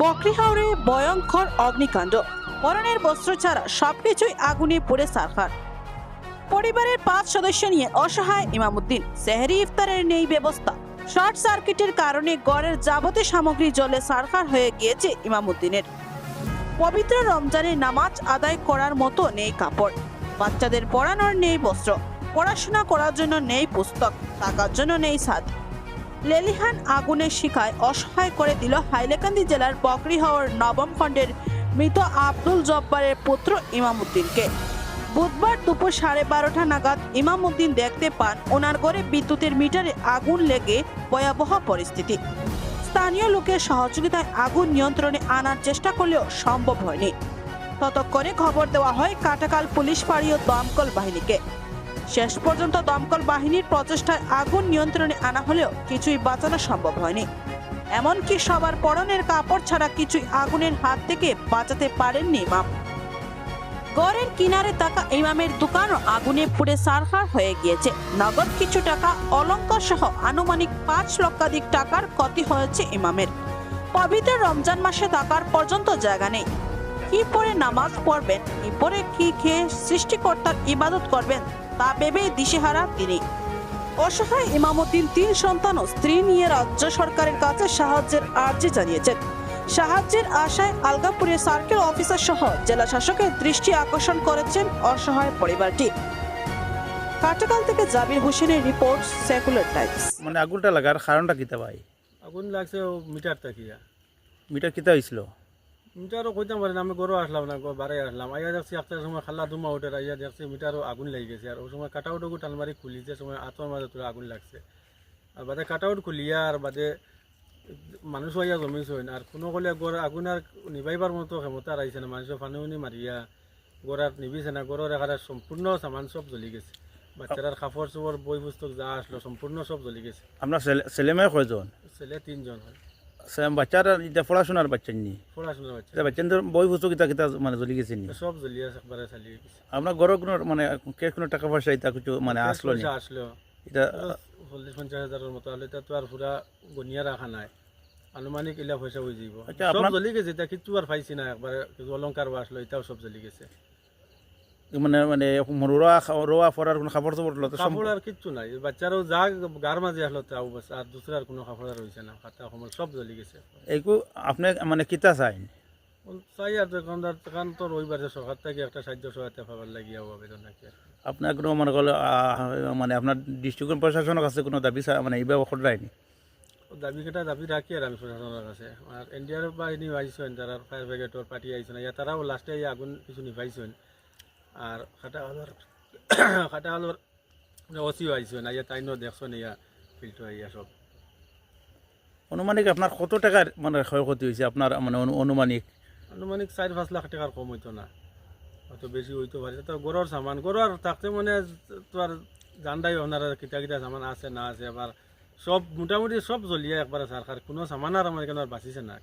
বকরিহাওড়ে ভয়ঙ্কর অগ্নিকাণ্ড। পরনের বস্ত্র ছাড়া সবকিছুই আগুনে পড়ে সারখার পরিবারের পাঁচ সদস্য নিয়ে অসহায় ইমামুদ্দিন, সেহরি ইফতারের নেই ব্যবস্থা। শর্ট সার্কিটের কারণে গড়ের যাবতীয় সামগ্রী জলে সারখার হয়ে গিয়েছে ইমামুদ্দিনের। পবিত্র রমজানের নামাজ আদায় করার মতো নেই কাপড়। বাচ্চাদের পড়ানোর নেই বস্ত্র। পড়াশোনা করার জন্য নেই পুস্তক। থাকার জন্য নেই সাদ লেলিহান আগুনের শিখায় অসহায় করে দিল হাইলাকান্দি জেলার বকরিহাওয়ার নবম খণ্ডের মৃত আব্দুল জব্বারের পুত্র ইমামুদ্দিনকে। বুধবার দুপুর সাড়ে বারোটা নাগাদ ইমামুদ্দিন দেখতে পান ওনার ঘরে বিদ্যুতের মিটারে আগুন লেগে ভয়াবহ পরিস্থিতি। স্থানীয় লোকের সহযোগিতায় আগুন নিয়ন্ত্রণে আনার চেষ্টা করলেও সম্ভব হয়নি। ততক্ষণে খবর দেওয়া হয় কাটাকাল পুলিশ ফাঁড়ি ও দমকল বাহিনীকে। শেষ পর্যন্ত দমকল বাহিনীর প্রচেষ্টায় আগুন নিয়ন্ত্রণে আনা হলেও কিছুই বাঁচানো সম্ভব হয়নি। এমনকি সবার পরনের কাপড় ছাড়া কিছুই আগুনের হাত থেকে বাঁচাতে পারেননি ইমাম। গড়ের কিনারে থাকা ইমামের দোকানও আগুনে পুড়ে সারখার হয়ে গিয়েছে। নগদ কিছু টাকা অলঙ্কার সহ আনুমানিক পাঁচ লক্ষাধিক টাকার ক্ষতি হয়েছে ইমামের। পবিত্র রমজান মাসে থাকার পর্যন্ত জায়গা নেই। কি পরে নামাজ পড়বেন, কি পরে কি খেয়ে সৃষ্টিকর্তার ইবাদত করবেন তা ভেবেই দিশেহারা তিনি। অসহায় ইমামুদ্দিন তিন সন্তান ও স্ত্রী নিয়ে রাজ্য সরকারের কাছে সাহায্যের আর্জি জানিয়েছেন। সাহায্যের আশায় আলগাপুরের সার্কেল অফিসার সহ জেলা শাসকের দৃষ্টি আকর্ষণ করেছেন অসহায় পরিবারটি। কাটাকাল থেকে জাবির হোসেনের রিপোর্ট সেকুলার টাইমস। মানে আগুনটা লাগার কারণটা কিতা ভাই? আগুন লাগছে মিটার তাকিয়া মিটার কিতা হয়েছিল মিটারও কইতাম পারি না আমি গরু আসলাম না বারে আসলাম। আইয়া দেখছি একটা সময় খাল্লা দুমা উঠে আইয়া দেখছি মিটারও আগুন লেগে গেছে আর ওই সময় কাটাউটুকু টালমারি খুলি যে সময় আত্মার মাঝে তোর আগুন লাগছে। আর বাদে কাটাউট খুলিয়া আর বাদে মানুষ আইয়া জমিছে আর কোনো কলে গড় আগুন আর নিবাইবার মতো ক্ষমতা আর না মানুষ ফানি উনি মারিয়া গড় আর নিবিছে না গড়ের এখানে সম্পূর্ণ সামান সব জ্বলি গেছে। বাচ্চারার কাপড় চোপড় বই পুস্তক যা আসলো সম্পূর্ণ সব জ্বলি গেছে। আপনার ছেলে মেয়ে কয়জন? ছেলে তিনজন হয়। সে- বাচ্চারা এটা পড়াশোনার বাচ্চা নি। পড়াশোনার বাচ্চা। এটা বাচ্চাদের বই পুস্তক কিতা কিতা মানে জ্বলি গেছে নি। সব জ্বলিয়ে একবারে চালিয়ে গেছে। আপনার ঘর কোনো মানে কে কোনো টাকা পয়সা এটা কিছু মানে আসলো নি। আসলো। এটা চল্লিশ পঞ্চাশ হাজারের মতো হলে তো আর পুরা গনিয়া রাখা নাই। আনুমানিক ইলা পয়সা হয়ে যাব আচ্ছা, সব জ্বলি গেছে এটা কিছু আর পাইছি না। একবারে কিছু অলঙ্কার আসলো এটাও সব জ্বলি গেছে। মানে মানে রোয়া রোয়া পড়ার কোনো খাবার তো পড়ল কাপড় আর কিচ্ছু নাই। বাচ্চারাও যা গার মাঝে আসলো তাও বাস আর দুসরার কোনো কাপড় আর হয়েছে না। খাতা কমল সব জ্বলি গেছে। এইকু আপনি মানে কিতা চাইন চাই আর দোকানদার দোকান তো রবিবার সরকার থেকে একটা সাহায্য সহায়তা পাবার লাগিয়া আবেদন নাকি। আপনার কোনো মনে করল মানে আপনার ডিস্ট্রিক্ট প্রশাসনের কাছে কোনো দাবি মানে এইভাবে করায়নি ও দাবি কেটা দাবি রাখি আর আমি প্রশাসনের কাছে আর এনডিআর বাহিনী আইসেন তারা ফায়ার ব্রিগেডর পার্টি আইসেন ইয়া তারাও লাস্টে এই আগুন কিছু নিভাইছেন আর খাটা হলোর খাটা হলোর ওসিও আইসেন ইয়া তাইনও দেখছেন ইয়া ফিল্টো ইয়া সব। অনুমানিক আপনার কত টাকার মানে ক্ষয়ক্ষতি হয়েছে? আপনার মানে অনু- অনুমানিক? আনুমানিক চার পাঁচ লাখ টাকার কম হইতো না। অত বেশি হইতো পারে তো গড়র সামান গড়র থাকতে মানে তোর জানদাই ওনার কিতা কিতা সামান আছে না আছে আবার সব মোটামুটি সব জ্বলিয়ে একবারে সরকার কোনো সামান আর আমার আর বাঁচিছে না।